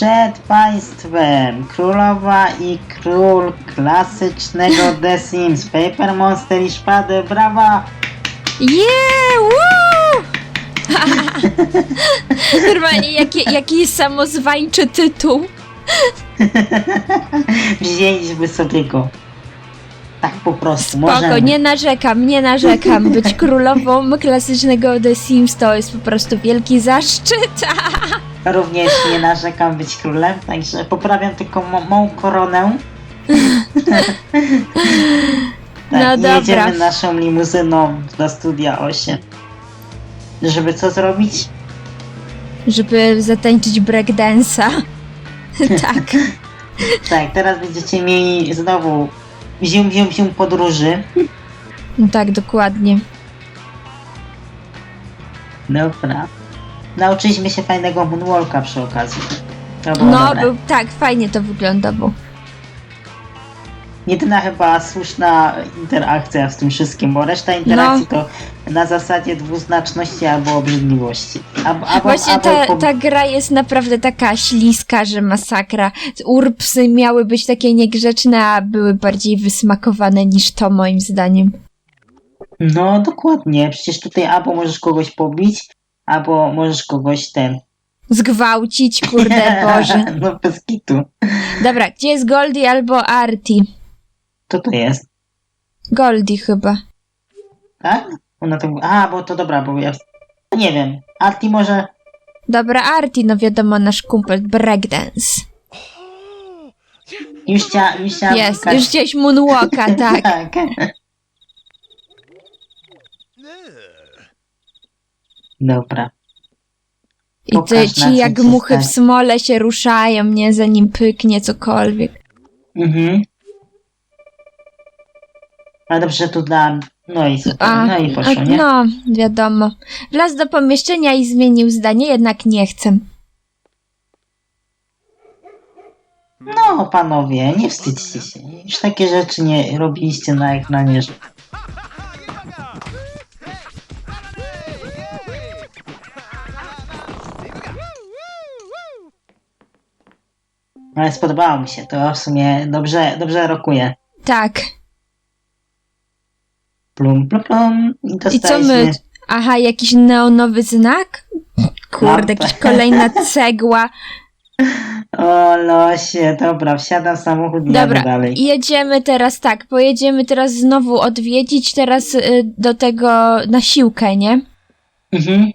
Przed państwem królowa i król klasycznego The Sims, Paper Monster i szpady, brawa! Yeah! Woo! Normalnie, jaki, jaki samozwańczy tytuł. Wzięliśmy sobie go. Tak po prostu, Spoko, możemy. nie narzekam, nie narzekam. Być królową klasycznego The Sims to jest po prostu wielki zaszczyt. Również nie narzekam być królem, także poprawiam tylko mą koronę. No tak, dobra. jedziemy naszą limuzyną do studia 8. Żeby co zrobić? Żeby zatańczyć breakdance'a. tak. Tak, teraz będziecie mieli znowu zium, zium, zium podróży. No tak, dokładnie. Dobra. Nauczyliśmy się fajnego moonwalka przy okazji. To było No, dobre. był, tak, fajnie to wyglądało. Jedyna chyba słuszna interakcja w tym wszystkim, bo reszta interakcji No. to na zasadzie dwuznaczności albo obrzydliwości. Albo, albo, Właśnie albo ta, po- ta gra jest naprawdę taka śliska, że masakra. Urpsy miały być takie niegrzeczne, a były bardziej wysmakowane niż to, moim zdaniem. No dokładnie, przecież tutaj albo możesz kogoś pobić, albo możesz kogoś ten... Zgwałcić, kurde Boże. no bez kitu. Dobra, gdzie jest Goldie albo Arti? Co to jest? Goldie chyba. Tak? Ona to... A, bo to dobra, bo ja... Nie wiem. Arti może... Dobra, Arti, no wiadomo, nasz kumpel breakdance. Już chciała... Już chciała Jest, już gdzieś moonwalka, tak. tak. Dobra. I te, Pokaż, na ci jak muchy w smole się ruszają, nie? Zanim pyknie cokolwiek. Mhm. Ale dobrze, tu dla... No i super. A, no i poszło, a, nie? no, wiadomo. Wlazł do pomieszczenia i zmienił zdanie, jednak nie chcę. No, panowie, nie wstydźcie się. Już takie rzeczy nie robiliście na ekranie. że- Ale spodobało mi się, to w sumie dobrze, dobrze rokuje. Tak. Plum, plum, plum. I I co my? Aha, jakiś neonowy znak? Kurde, jakaś kolejna cegła. O losie, dobra, wsiadam w samochód i Dobra, dalej. jedziemy teraz tak, pojedziemy teraz znowu odwiedzić, teraz y, do tego na siłkę, nie? Mhm.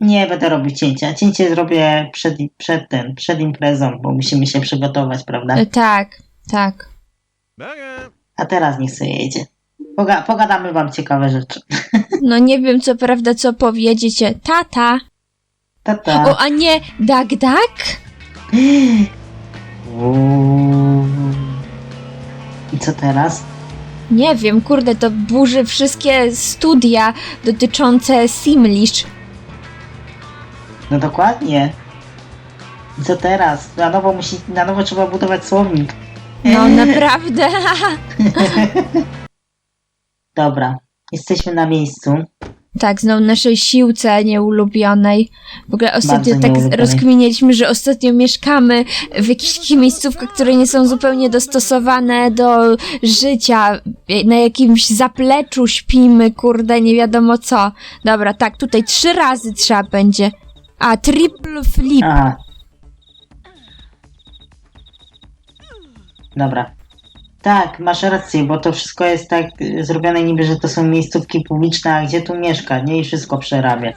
Nie będę robił cięcia. Cięcie zrobię przed, przed ten, przed imprezą, bo musimy się przygotować, prawda? Y, tak, tak. A teraz niech sobie jedzie. Poga pogadamy wam ciekawe rzeczy. No nie wiem co prawda co powiedzieć. Tata. Tata. O, a nie, Dag Dag? I co teraz? Nie wiem, kurde, to burzy wszystkie studia dotyczące Simlish. No dokładnie. I co teraz? Na nowo musi, na nowo trzeba budować słownik. No naprawdę. Dobra. Jesteśmy na miejscu. tak, znowu naszej siłce nieulubionej. W ogóle ostatnio Bardzo tak nieulubionej. rozkminialiśmy, że ostatnio mieszkamy w jakichś takich miejscówkach, które nie są zupełnie dostosowane do życia. Na jakimś zapleczu śpimy, kurde, nie wiadomo co. Dobra, tak, tutaj trzy razy trzeba będzie. A, triple flip. Aha. Dobra. Tak, masz rację, bo to wszystko jest tak y, zrobione niby, że to są miejscówki publiczne, a gdzie tu mieszka, nie? I wszystko przerabiać.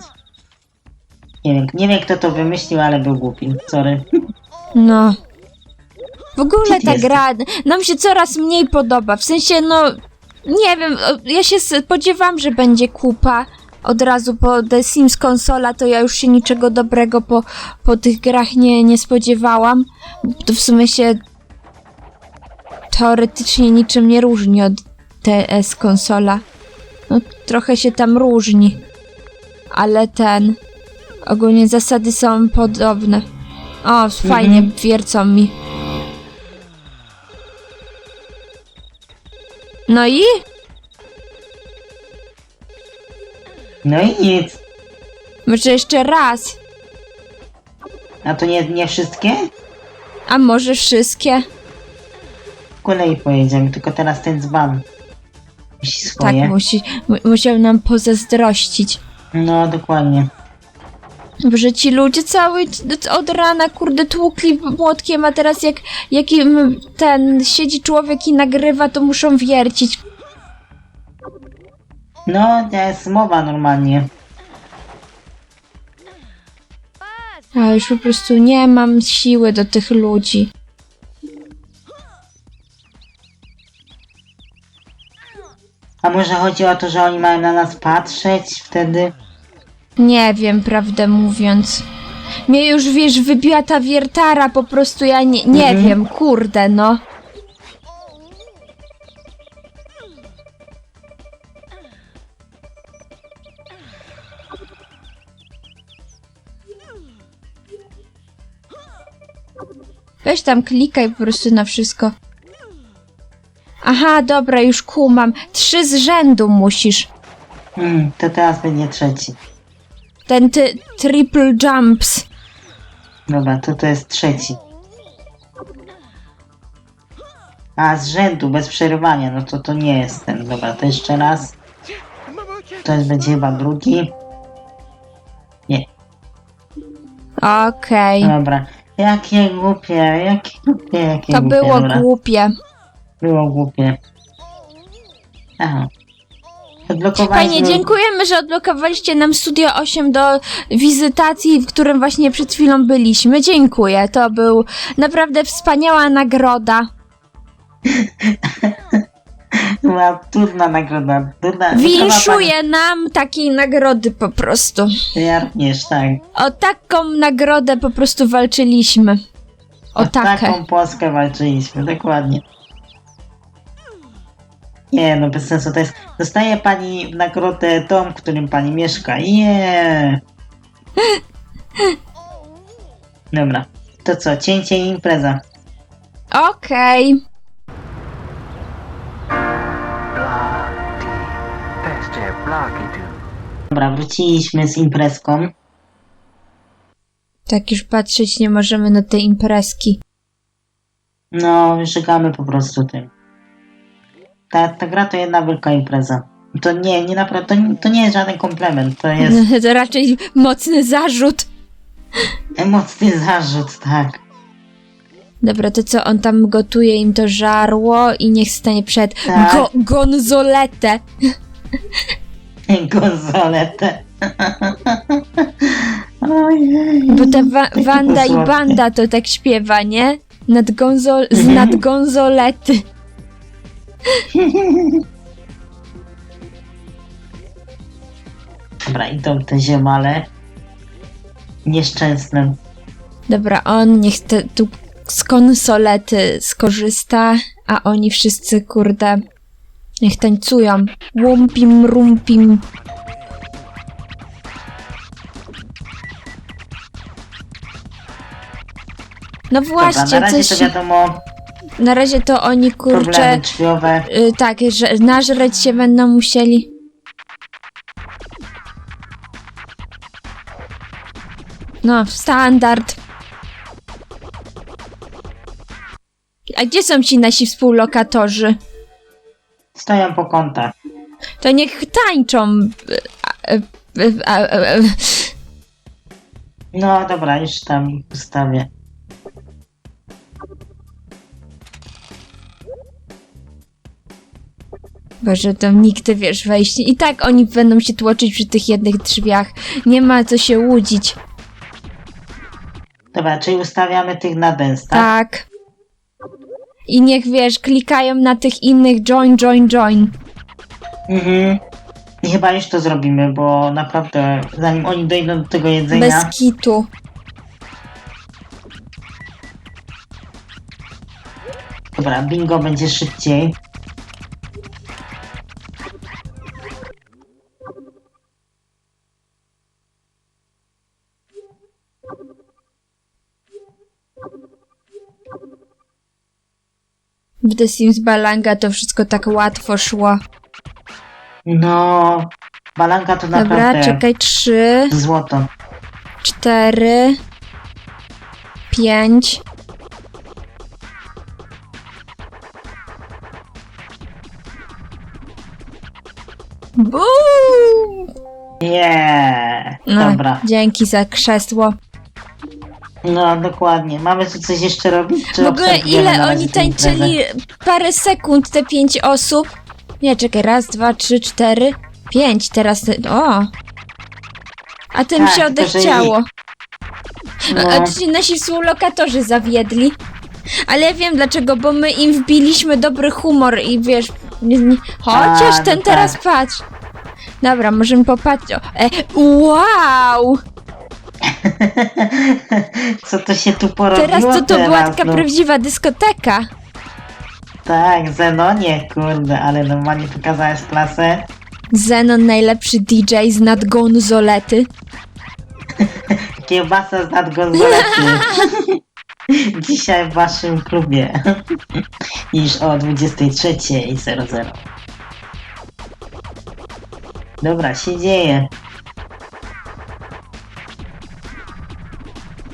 Nie wiem, nie wiem kto to wymyślił, ale był głupi. Sorry. No. W ogóle Gdzie ta gra nam się coraz mniej podoba. W sensie, no, nie wiem, o, ja się spodziewam, że będzie kupa. Od razu po The Sims konsola, to ja już się niczego dobrego po, po tych grach nie, nie spodziewałam. To w sumie się teoretycznie niczym nie różni od TS konsola. No, trochę się tam różni. Ale ten... Ogólnie zasady są podobne. O, fajnie, Mhm. wiercą mi. No i? No i nic. Może jeszcze raz. A to nie, nie wszystkie? A może wszystkie? W kolei pojedziemy, tylko teraz ten dzban. Musi Tak, swoje. musi, mu, musiał nam pozazdrościć. No, dokładnie. Że ci ludzie cały od rana, kurde, tłukli młotkiem, a teraz jak jakim ten siedzi człowiek i nagrywa, to muszą wiercić. No, to jest mowa normalnie. A już po prostu nie mam siły do tych ludzi. A może chodzi o to, że oni mają na nas patrzeć wtedy? Nie wiem, prawdę mówiąc. Mnie już, wiesz, wybiła ta wiertara, po prostu ja nie, nie Mhm. wiem, kurde, no. Weź tam klikaj po prostu na wszystko. Aha, dobra, już kumam. Trzy z rzędu musisz. Hmm, to teraz będzie trzeci. Ten ty, triple jumps. Dobra, to to jest trzeci. A, z rzędu, bez przerywania, no to to nie jest ten. Dobra, to jeszcze raz. To jest będzie chyba drugi. Nie, Okej. dobra. Jakie głupie, jakie głupie, jakie To głupie. było dobra. głupie. Było głupie. Aha. Fajnie, Odblokowaliśmy... dziękujemy, że odblokowaliście nam Studio 8 do wizytacji, w którym właśnie przed chwilą byliśmy. Dziękuję, to był naprawdę wspaniała nagroda. Była trudna nagroda. Trudna, Winszuję nam takiej nagrody po prostu. Ja również, tak. O taką nagrodę po prostu walczyliśmy. O takę. taką Polskę walczyliśmy, dokładnie. Nie, no bez sensu, to jest... Dostaje pani w nagrodę dom, w którym pani mieszka. Nie. Dobra. To co, cięcie i impreza. Okej. Dobra, wróciliśmy z imprezką. Tak już patrzeć nie możemy na te imprezki. No, żegamy po prostu tym. Ta, ta gra to jedna wielka impreza. To nie, nie naprawdę, to, nie- to nie jest żaden komplement, to jest To raczej mocny zarzut. mocny zarzut, tak. Dobra, to co, on tam gotuje im to żarło i niech stanie przed Tak. go gonzoletę. Konsoletę. Ojej. Bo ta wa- Wanda i słodkie. Banda to tak śpiewa, nie? Nad gonzol- z Mhm. nad gonzolety. Dobra, idą te ziomale. Nieszczęsne. Dobra, on niech te, tu z konsolety skorzysta, a oni wszyscy, kurde, niech tańcują. Łumpim, rumpim. No Dobra, właśnie, na razie coś... to wiadomo, Na razie to oni, kurczę, problemy drzwiowe. y, tak, że nażreć się będą musieli. No, standard. A gdzie są ci nasi współlokatorzy? Stoją po kątach. To niech tańczą. a, a, a, a, No dobra, już tam ich ustawię. Boże, tam nigdy wiesz wejść. I tak oni będą się tłoczyć przy tych jednych drzwiach. Nie ma co się łudzić. Dobra, czyli ustawiamy tych na dance, tak? Tak. I niech wiesz, klikają na tych innych join, join, join. Mhm. I chyba już to zrobimy, bo naprawdę zanim oni dojdą do tego jedzenia... Bez kitu. Dobra, bingo będzie szybciej. The Sims Balanga to wszystko tak łatwo szło. No, Balanka to Dobra, naprawdę czekaj, trzy, złoto. cztery, pięć. Buu! Nie. No, Dobra. dzięki za krzesło. No dokładnie. Mamy tu coś jeszcze robić? Czy W ogóle obserwujemy ile razie oni tę imprezę? tańczyli? Parę sekund te pięć osób. Nie, czekaj, raz, dwa, trzy, cztery, pięć teraz. Te... O! A tym Tak, się tylko że odechciało. No. A ci nasi współlokatorzy zawiedli. Ale ja wiem dlaczego, bo my im wbiliśmy dobry humor i wiesz. Nie, nie, chociaż A, no ten tak. teraz patrz. Dobra, możemy popatrzeć. O, E, wow! Co to się tu porobiło Teraz to to była teraz, taka no? prawdziwa dyskoteka. Tak, Zenonie, kurde, ale normalnie pokazałeś klasę. Zenon najlepszy DJ z nadgonzolety. Kiełbasa z nadgonzolety. Dzisiaj w waszym klubie. Niż o 23.00. Dobra, się dzieje.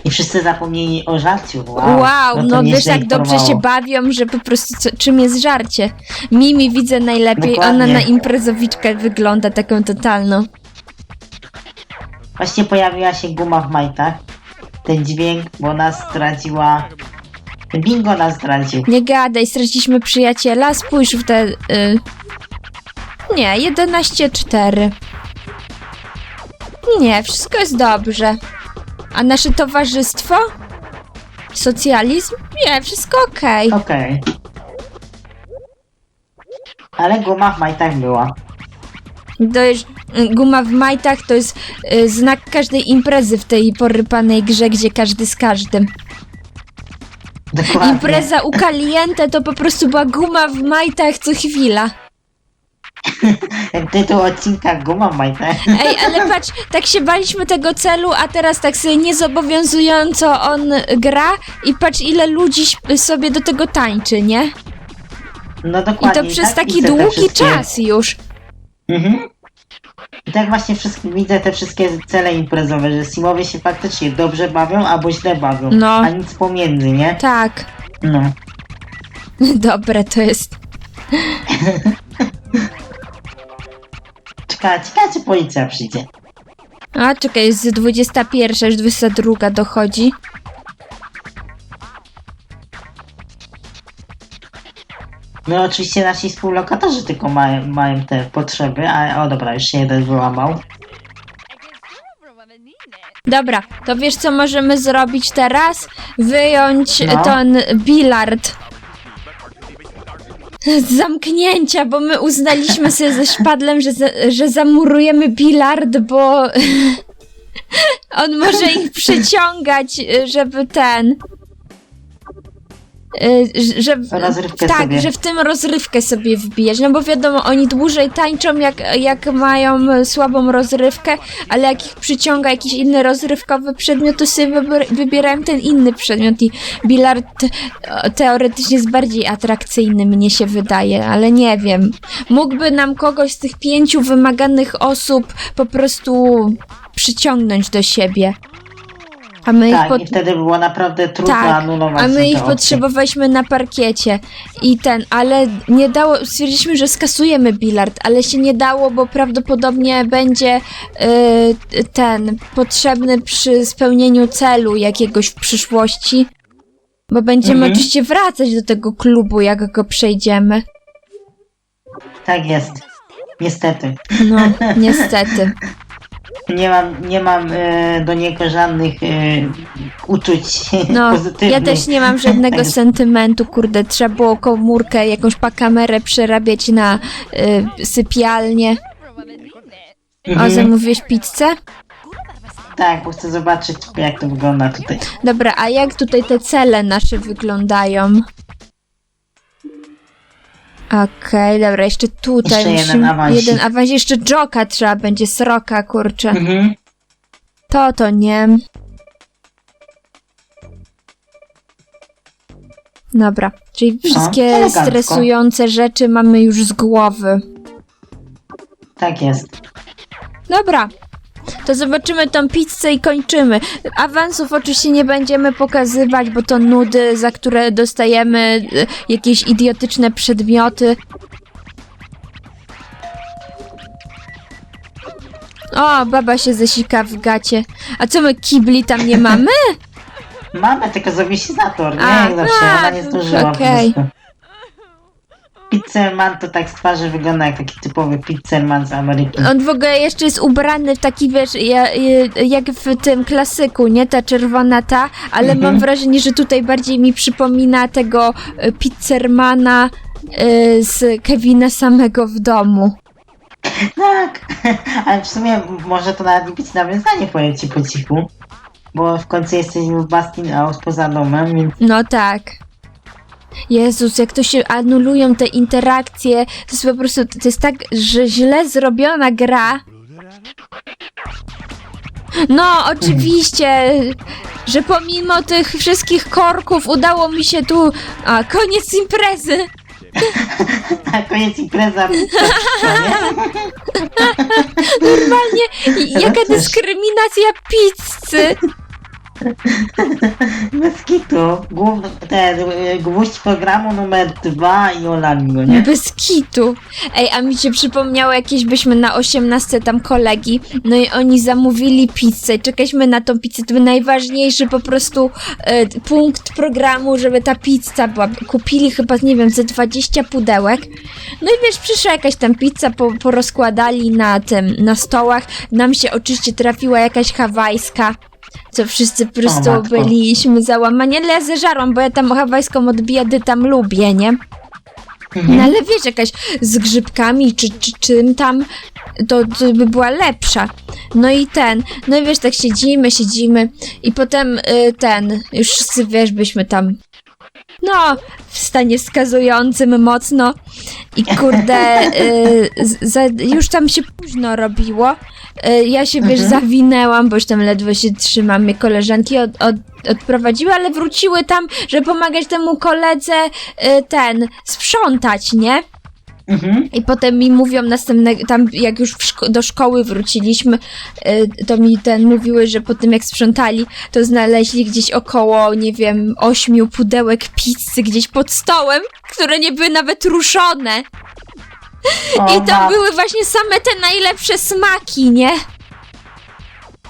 I wszyscy zapomnieli o żarciu. Wow, Wow, to no wiesz nieźle jak dobrze się bawią, że po prostu co, czym jest żarcie. Mimi widzę najlepiej, Dokładnie. ona na imprezowiczkę wygląda taką totalną. Właśnie pojawiła się guma w majtach. Ten dźwięk, bo nas zdradziła. Bingo nas zdradził. Nie gadaj, straciliśmy przyjaciela, spójrz w te... Y... Nie, 11-4. Nie, wszystko jest dobrze. A nasze towarzystwo? Socjalizm? Nie, wszystko okej. Okej. Ale guma w majtach była. To jest, y, guma w majtach to jest y, znak każdej imprezy w tej porypanej grze, gdzie każdy z każdym. Dokładnie. Impreza u Caliente to po prostu była guma w majtach co chwila. Tytuł odcinka guma w majtach. Ej, ale patrz, tak się baliśmy tego celu, a teraz tak sobie niezobowiązująco on gra i patrz ile ludzi śp- sobie do tego tańczy, nie? No I dokładnie. to przez tak taki widzę te długi wszystkie- czas już. Mhm. I tak właśnie wszystkie, widzę te wszystkie cele imprezowe, że Simowie się faktycznie dobrze bawią albo źle bawią. No. A nic pomiędzy, nie? Tak. No. Dobre to jest. Czekaj, ciekawe czy policja przyjdzie. A czekaj, jest 21, już 22 dochodzi. No oczywiście nasi współlokatorzy tylko mają, mają te potrzeby, a o dobra, już się jeden wyłamał. Dobra, to wiesz co możemy zrobić teraz? Wyjąć No. ten bilard. Zamknięcia, bo my uznaliśmy sobie ze szpadlem, że, za, że zamurujemy bilard, bo on może ich przyciągać, żeby ten. Y, Że, Rozrywkę tak, sobie. że w tym rozrywkę sobie wbijać. No bo wiadomo, oni dłużej tańczą, jak, jak mają słabą rozrywkę, ale jak ich przyciąga jakiś inny rozrywkowy przedmiot, to sobie wybier- wybierają ten inny przedmiot i bilard teoretycznie jest bardziej atrakcyjny, mnie się wydaje, ale nie wiem. Mógłby nam kogoś z tych pięciu wymaganych osób po prostu przyciągnąć do siebie. A my ich Tak, pod... i wtedy było naprawdę trudno Tak, anulować a my ich opcje. potrzebowaliśmy na parkiecie i ten, ale nie dało, stwierdziliśmy, że skasujemy bilard, ale się nie dało, bo prawdopodobnie będzie y, ten potrzebny przy spełnieniu celu jakiegoś w przyszłości, bo będziemy Mhm. oczywiście wracać do tego klubu, jak go przejdziemy. Tak jest. Niestety. No, niestety. Nie mam, nie mam e, do niego żadnych e, uczuć No, pozytywnych. ja też nie mam żadnego sentymentu, kurde, trzeba było komórkę, jakąś pakamerę przerabiać na y, sypialnię. O, Mhm. zamówiłeś pizzę? Tak, bo chcę zobaczyć, jak to wygląda tutaj. Dobra, a jak tutaj te cele nasze wyglądają? Okej, dobra, jeszcze tutaj Jeszcze jeden musimy... awansik. Jeden awans, jeszcze Joka trzeba będzie, sroka, kurczę. Mhm. To to nie. Dobra, czyli wszystkie elegancko. stresujące rzeczy mamy już z głowy. Tak jest. Dobra, to zobaczymy tą pizzę i kończymy. Awansów oczywiście nie będziemy pokazywać, bo to nudy, za które dostajemy e, jakieś idiotyczne przedmioty. O, baba się zasika w gacie. A co my kibli tam nie mamy? Mamy tylko zawiesizator, nie? A, Jak zawsze, a, ona nie zdążyła po okej. prostu. Pizzerman to tak z twarzy wygląda jak taki typowy pizzerman z Ameryki. On w ogóle jeszcze jest ubrany w taki, wiesz, ja, ja- jak w tym klasyku, nie? Ta czerwona ta, ale Mhm. mam wrażenie, że tutaj bardziej mi przypomina tego e, pizzermana e, z Kevina samego w domu. Tak, ale w sumie może to nawet być nawiązanie, powiem ci po cichu. Bo w końcu jesteśmy w Bastin House poza domem, więc No tak. Jezus, jak to się anulują te interakcje, to jest po prostu, to jest tak, że źle zrobiona gra. No, oczywiście, że pomimo tych wszystkich korków udało mi się tu... A, koniec imprezy! na koniec impreza? Normalnie, jaka też. dyskryminacja pizzy! Bez kitu. Główny, ten, y, gwóźdź programu numer dwa i Olango, nie? Bez kitu. Ej, a mi się przypomniało jakieś byśmy na 18 tam kolegi, no i oni zamówili pizzę. Czekaliśmy na tą pizzę. To był najważniejszy po prostu e, punkt programu, żeby ta pizza była. Kupili chyba, nie wiem, ze 20 pudełek. No i wiesz, przyszła jakaś tam pizza, po, porozkładali na tym, na stołach. Nam się oczywiście trafiła jakaś hawajska. Co wszyscy po prostu matko. byliśmy załamani, ale ja zeżarłam, bo ja tam hawajską od biedy tam lubię, nie? No Mhm. ale wiesz, jakaś z grzybkami czy, czy czym tam, to, to by była lepsza. No i ten, no i wiesz, tak siedzimy, siedzimy i potem y, ten, już wszyscy wiesz, byśmy tam, no, w stanie wskazującym mocno i kurde, y, za, już tam się późno robiło. Y, ja się, wiesz, Mhm. zawinęłam, bo już tam ledwo się trzymam. Mnie koleżanki od, od, odprowadziły, ale wróciły tam, żeby pomagać temu koledze y, ten, sprzątać, nie? Mhm. I potem mi mówią następne, tam jak już szko- do szkoły wróciliśmy, y, to mi ten mówiły, że po tym jak sprzątali, to znaleźli gdzieś około, nie wiem, ośmiu pudełek pizzy gdzieś pod stołem, które nie były nawet ruszone. I to były właśnie same te najlepsze smaki, nie?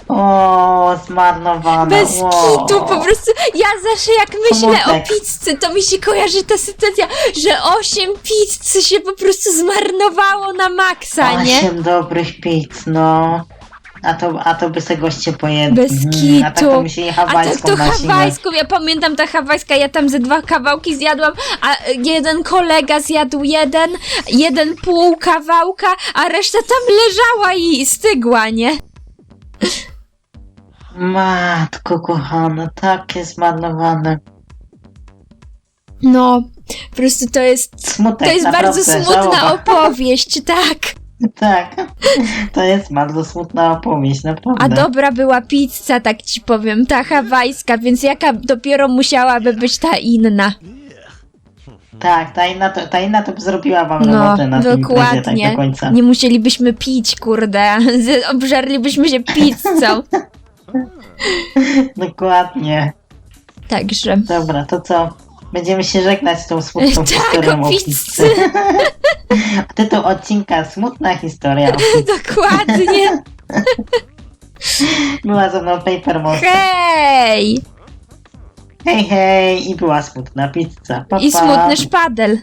O, zmarnowane. Bez o. kitu, po prostu ja zawsze jak myślę o Smutek. pizzy, to mi się kojarzy ta sytuacja, że osiem pizzy się po prostu zmarnowało na maksa, nie? Osiem dobrych pizz, no. A to, a to by se goście pojedli. Bez Mhm, A tak kitu. to się A tak hawajską to na siłę. hawajską, ja pamiętam ta hawajska, ja tam ze dwa kawałki zjadłam, a jeden kolega zjadł jeden, jeden pół kawałka, a reszta tam leżała i stygła, nie? Matko kochana, takie zmarnowane. No, po prostu to jest, Smutek, to jest naprawdę, bardzo smutna żałoba. opowieść, tak. Tak, to jest bardzo smutna opowieść, naprawdę. A dobra była pizza, tak ci powiem, ta hawajska, więc jaka dopiero musiałaby być ta inna. Tak, ta inna, to, ta inna to zrobiła wam No, robotę na tym imprezie tak dokładnie. do końca. Nie musielibyśmy pić, kurde. Obżarlibyśmy się pizzą. Dokładnie. Także. Dobra, to co? Będziemy się żegnać z tą smutną Tak, historią o pizzy. Tytuł odcinka Smutna historia o pizzy. Dokładnie. Była ze mną Paper Monster. Hej! Hej, hej! I była smutna pizza. Pa, I pa. smutny szpadel.